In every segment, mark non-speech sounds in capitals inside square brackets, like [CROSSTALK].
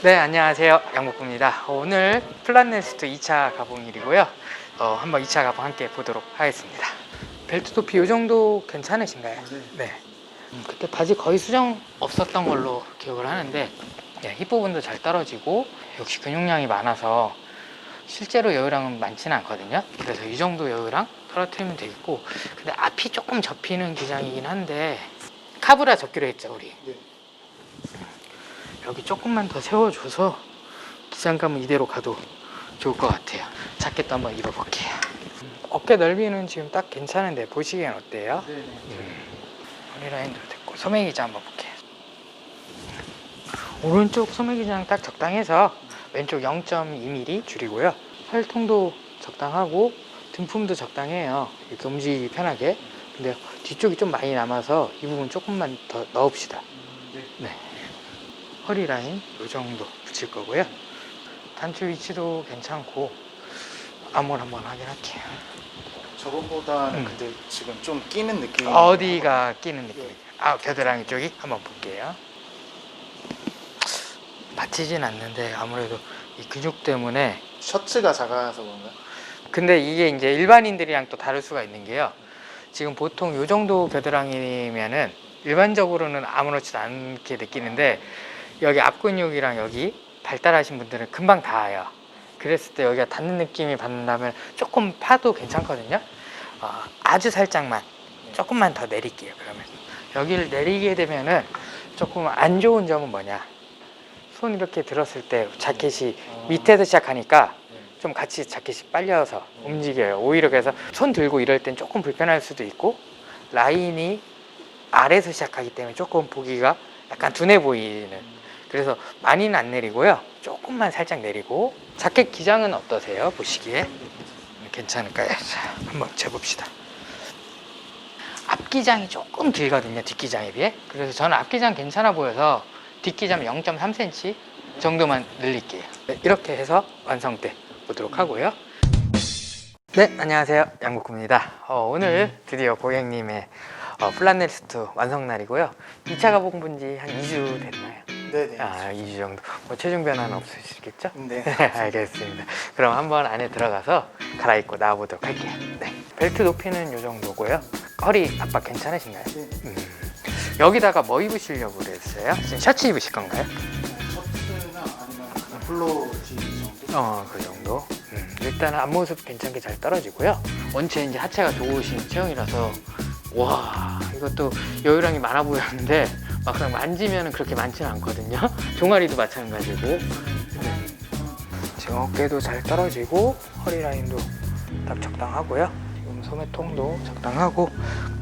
네, 안녕하세요. 양복구입니다. 어, 오늘 플란네스트 2차 가봉일이고요. 어, 한번 2차 가봉 함께 보도록 하겠습니다. 벨트 높이 이 정도 괜찮으신가요? 네. 음, 그때 바지 거의 수정 없었던 걸로 기억을 하는데 네, 힙 부분도 잘 떨어지고 역시 근육량이 많아서 실제로 여유량은 많지는 않거든요. 그래서 이 정도 여유량 떨어뜨리면 되겠고 근데 앞이 조금 접히는 기장이긴 한데 카브라 접기로 했죠, 우리. 네. 여기 조금만 더 세워줘서 기장감은 이대로 가도 좋을 것 같아요. 자켓도 한번 입어볼게요. 어깨 넓이는 지금 딱 괜찮은데 보시기엔 어때요? 네네. 허리 라인도 됐고 소매 기장 한번 볼게요. 오른쪽 소매 기장 딱 적당해서 왼쪽 0.2mm 줄이고요. 팔통도 적당하고 등품도 적당해요. 이렇게 움직이기 편하게. 근데 뒤쪽이 좀 많이 남아서 이 부분 조금만 더 넣읍시다. 네. 네. 허리 라인 이 정도 붙일 거고요. 단추 위치도 괜찮고 암홀 한번 확인할게요. 저번보다는 음. 근데 지금 좀 끼는 느낌이 어디가 끼는 느낌이에요? 아 겨드랑이 쪽이 한번 볼게요. 받치진 않는데 아무래도 이 근육 때문에 셔츠가 작아서 그런가? 근데 이게 이제 일반인들이랑 또 다를 수가 있는 게요. 지금 보통 요 정도 겨드랑이면은 일반적으로는 아무렇지도 않게 느끼는데 여기 앞 근육이랑 여기 발달하신 분들은 금방 닿아요. 그랬을 때 여기가 닿는 느낌이 받는다면 조금 파도 괜찮거든요. 어, 아주 살짝만 조금만 더 내릴게요. 그러면 여기를 내리게 되면은 조금 안 좋은 점은 뭐냐? 손 이렇게 들었을 때 자켓이 밑에서 시작하니까 좀 같이 자켓이 빨려서 움직여요. 오히려 그래서 손 들고 이럴 땐 조금 불편할 수도 있고 라인이 아래에서 시작하기 때문에 조금 보기가 약간 둔해 보이는 그래서 많이는 안 내리고요. 조금만 살짝 내리고 자켓 기장은 어떠세요? 보시기에 괜찮을까요? 자, 한번 재봅시다. 앞기장이 조금 길거든요. 뒷기장에 비해. 그래서 저는 앞기장 괜찮아 보여서 뒷기장 0.3cm 정도만 늘릴게요. 네, 이렇게 해서 완성돼 보도록 하고요. 네, 안녕하세요. 양국구입니다. 어, 오늘 드디어 고객님의 어, 플란넬스트 완성 날이고요. 2차 가본 분지 한 2주 됐나요? 네네. 아, 2주 정도. 뭐 체중 변화는 없으시겠죠? 네. [LAUGHS] 알겠습니다. 그럼 한번 안에 들어가서 갈아입고 나와보도록 할게요. 네. 벨트 높이는 이 정도고요. 허리 압박 괜찮으신가요? 네. 음. 여기다가 뭐 입으시려고 그랬어요? 지금 셔츠 입으실 건가요? 셔츠나 아니면 그냥 티 정도? 어, 그 정도. 음, 일단 앞모습 괜찮게 잘 떨어지고요. 원체 이제 하체가 좋으신 체형이라서 와 이것도 여유량이 많아 보였는데 막상 만지면 그렇게 많지는 않거든요. [LAUGHS] 종아리도 마찬가지고. 네. 지금 어깨도 잘 떨어지고 허리 라인도 딱 적당하고요. 지금 소매통도 적당하고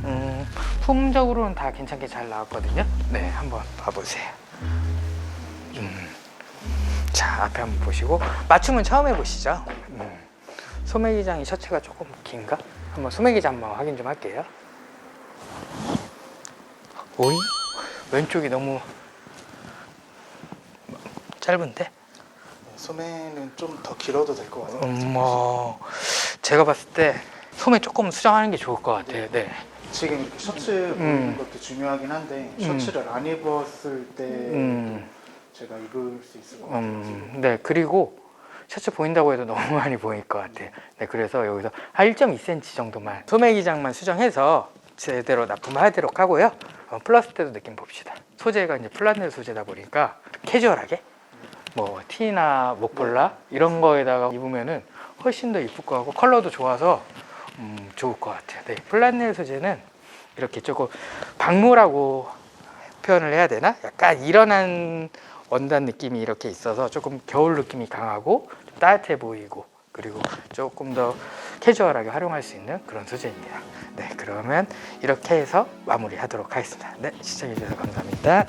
음, 품적으로는 다 괜찮게 잘 나왔거든요. 네, 한번 봐보세요. 음. 자 앞에 한번 보시고 맞춤은 처음 해보시죠 음. 소매기장이 셔츠가 조금 긴가? 한번 소매기장 한번 확인 좀 할게요 오이? 왼쪽이 너무 짧은데? 네, 소매는 좀 더 길어도 될 것 같아요. 음, 뭐 제가 봤을 때 소매 조금 수정하는 게 좋을 것 같아요 네. 지금 이렇게 셔츠 음. 보이는 것도 중요하긴 한데 음. 셔츠를 안 입었을 때 음, 제가 입을 수 있을 것 같아요. 음, 네 그리고 셔츠 보인다고 해도 너무 [LAUGHS] 많이 보일 것 같아요 네 그래서 여기서 한 1.2cm 정도만 소매 기장만 수정해서 제대로 납품하도록 하고요 어, 플러스 때도 느낌 봅시다. 소재가 이제 플란넬 소재다 보니까 캐주얼하게? 뭐 티나 목폴라 이런 거에다가 입으면은 훨씬 더 이쁠 것 같고 컬러도 좋아서 음, 좋을 것 같아요. 네, 플란넬 소재는 이렇게 조금 박무라고 표현을 해야 되나? 약간 일어난 원단 느낌이 이렇게 있어서 조금 겨울 느낌이 강하고 좀 따뜻해 보이고 그리고 조금 더 캐주얼하게 활용할 수 있는 그런 소재입니다. 네, 그러면 이렇게 해서 마무리하도록 하겠습니다. 네, 시청해주셔서 감사합니다.